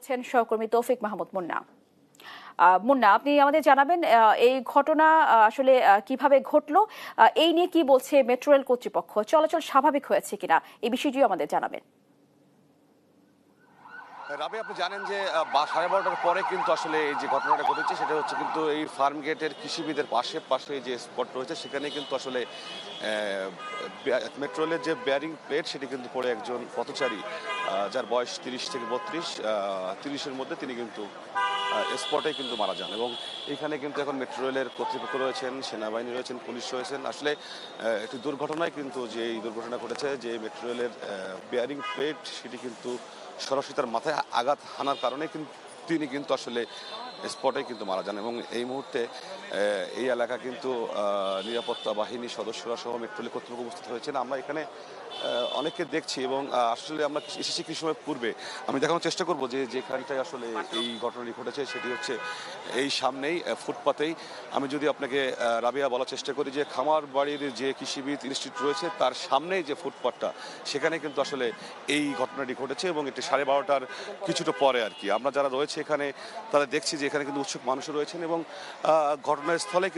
হচ্ছেন সহকর্মী তৌফিক মাহমুদ মুন্না। মুন্না, আপনি আমাদের জানাবেন এই ঘটনা আসলে কীভাবে ঘটলো এই নিয়ে কি বলছে মেট্রো রেল কর্তৃপক্ষ? চলাচল স্বাভাবিক হয়েছে কিনা? এই বিষয়টিও আমাদের জানাবেন। রাবে, আপনি জানেন যে সাড়ে বারোটার পরে কিন্তু আসলে এই যে ঘটনাটা ঘটেছে, সেটা হচ্ছে কিন্তু এই ফার্ম গেটের কৃষিবিদের পাশে পাশে যে স্পট রয়েছে, সেখানে কিন্তু আসলে মেট্রোলের যে ব্যারিং প্লেট, সেটি কিন্তু পড়ে একজন পথচারী যার বয়স তিরিশ থেকে বত্রিশ তিরিশের মধ্যে তিনি কিন্তু স্পটে কিন্তু মারা যান। এবং এখানে কিন্তু এখন মেট্রো রেলের কর্তৃপক্ষ রয়েছেন, সেনাবাহিনী রয়েছেন, পুলিশ রয়েছেন। আসলে একটি দুর্ঘটনায় কিন্তু যে এই দুর্ঘটনা ঘটেছে, যে মেট্রো রেলের বেয়ারিং প্লেট, সেটি কিন্তু সরাসরি তার মাথায় আঘাত হানার কারণে কিন্তু তিনি কিন্তু আসলে স্পটে কিন্তু মারা যান এবং এই মুহূর্তে এই এলাকা কিন্তু নিরাপত্তা বাহিনীর সদস্যরা সহ মেট্রোলে কর্তৃপক্ষ উপস্থিত হয়েছেন। আমরা এখানে অনেককে দেখছি এবং আসলে আমরা এসেছি কিছু সময় পূর্বে। আমি দেখানোর চেষ্টা করব যে যেখানটায় আসলে এই ঘটনাটি ঘটেছে সেটি হচ্ছে এই সামনেই ফুটপাতেই। আমি যদি আপনাকে রাবিয়া বলার চেষ্টা করি যে খামার বাড়ির যে কৃষিবিদ ইনস্টিটিউট রয়েছে, তার সামনেই যে ফুটপাতটা, সেখানে কিন্তু আসলে এই ঘটনাটি ঘটেছে এবং এটি সাড়ে বারোটার কিছুটা পরে আর কি। আমরা যারা রয়েছে এখানে তারা দেখছি যে এখানে কিন্তু উৎসুক মানুষ রয়েছেন এবং ঘটনাস্থলে